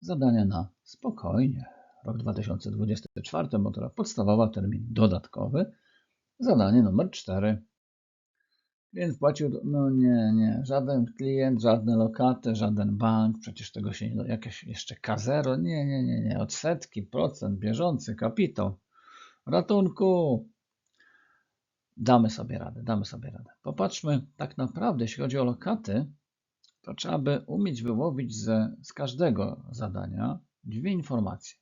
Zadanie na spokojnie. Rok 2024, matura podstawowa, termin dodatkowy. Zadanie numer 4. Klient płacił, no nie, nie, żaden klient, żadne lokaty, żaden bank, przecież tego się nie jakieś jeszcze kazero, nie, nie, nie, nie, odsetki, procent, bieżący, kapitał, ratunku. Damy sobie radę, damy sobie radę. Popatrzmy, tak naprawdę, jeśli chodzi o lokaty, to trzeba by umieć wyłowić ze, z każdego zadania dwie informacje.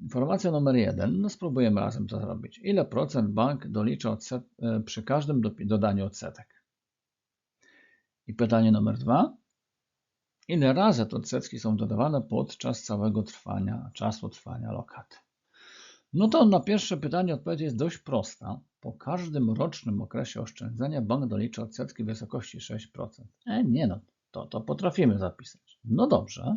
Informacja numer jeden, no spróbujemy razem to zrobić. Ile procent bank dolicza odset, e, przy każdym do- dodaniu odsetek? I pytanie numer dwa, ile razy te odsetki są dodawane podczas całego trwania, czasu trwania lokaty? No to na pierwsze pytanie odpowiedź jest dość prosta. Po każdym rocznym okresie oszczędzania bank dolicza odsetki w wysokości 6%. E, nie no, to, to potrafimy zapisać. No dobrze.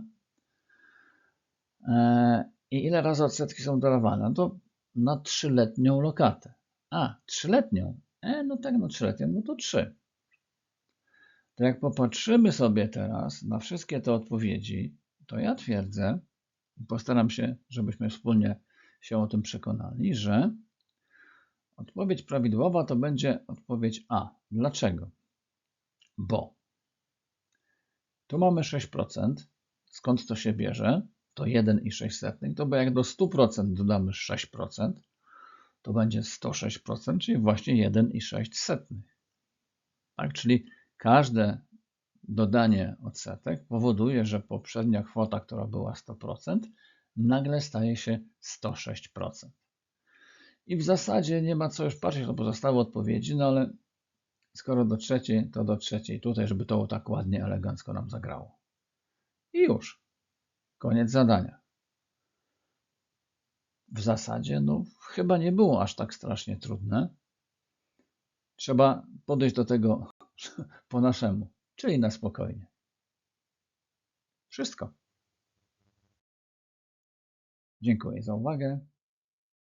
E, I ile razy odsetki są dodawane? No to na trzyletnią lokatę. A, trzyletnią. E, no tak, no trzyletnią, no to trzy. To jak popatrzymy sobie teraz na wszystkie te odpowiedzi, to ja twierdzę, postaram się, żebyśmy wspólnie się o tym przekonali, że odpowiedź prawidłowa to będzie odpowiedź A. Dlaczego? Bo tu mamy 6%. Skąd to się bierze? To 1,6. To bo jak do 100% dodamy 6%, to będzie 106%, czyli właśnie 1,6. Tak, czyli każde dodanie odsetek powoduje, że poprzednia kwota, która była 100%, nagle staje się 106%. I w zasadzie nie ma co już patrzeć na pozostałe odpowiedzi, no ale skoro do trzeciej, to do trzeciej tutaj, żeby to tak ładnie, elegancko nam zagrało. I już. Koniec zadania. W zasadzie, no, chyba nie było aż tak strasznie trudne. Trzeba podejść do tego po naszemu, czyli na spokojnie. Wszystko. Dziękuję za uwagę.